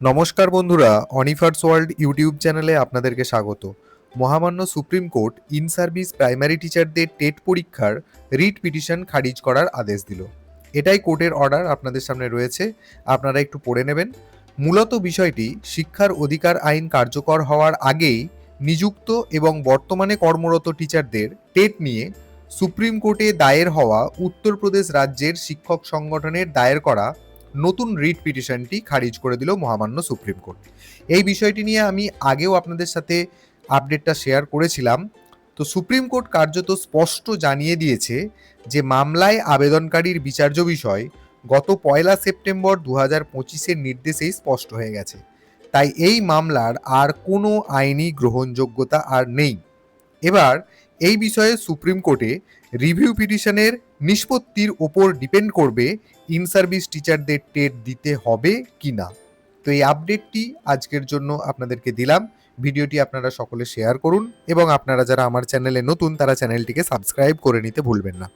নমস্কার বন্ধুরা, অনিফার্স world YouTube চ্যানেলে আপনাদেরকে স্বাগত। মহামান্য supreme court in service primary টিচারদের টেট পরীক্ষার রিট পিটিশন খারিজ করার আদেশ দিল। এটাই কোর্টের অর্ডার আপনাদের সামনে রয়েছে, আপনারা একটু পড়ে নেবেন। মূলত বিষয়টি, শিক্ষার অধিকার আইন কার্যকর হওয়ার আগেই নিযুক্ত এবং বর্তমানে কর্মরত টিচারদের টেট নিয়ে সুপ্রিম কোর্টে দায়ের হওয়া উত্তরপ্রদেশ রাজ্যের শিক্ষক সংগঠনের দায়ের করা নতুন রিট পিটিশনটি খারিজ করে দিল মহামান্য সুপ্রিম কোর্ট। এই বিষয়টি নিয়ে আমি আগেও আপনাদের সাথে আপডেটটা শেয়ার করেছিলাম। তো সুপ্রিম কোর্ট কার্যত স্পষ্ট জানিয়ে দিয়েছে যে মামলায় আবেদনকারীর বিচার্য বিষয় গত পয়লা সেপ্টেম্বর দু হাজার পঁচিশের নির্দেশেই স্পষ্ট হয়ে গেছে। তাই এই মামলার আর কোনো আইনি গ্রহণযোগ্যতা আর নেই। এবার এই বিষয়ে সুপ্রিম কোর্টে রিভিউ পিটিশনের নিষ্পত্তির ওপর ডিপেন্ড করবে ইন সার্ভিস টিচারদের টেট দিতে হবে কি না তো এই আপডেটটি আজকের জন্য আপনাদেরকে দিলাম। ভিডিওটি আপনারা সকলে শেয়ার করুন এবং আপনারা যারা আমার চ্যানেলে নতুন, তারা চ্যানেলটিকে সাবস্ক্রাইব করে নিতে ভুলবেন না।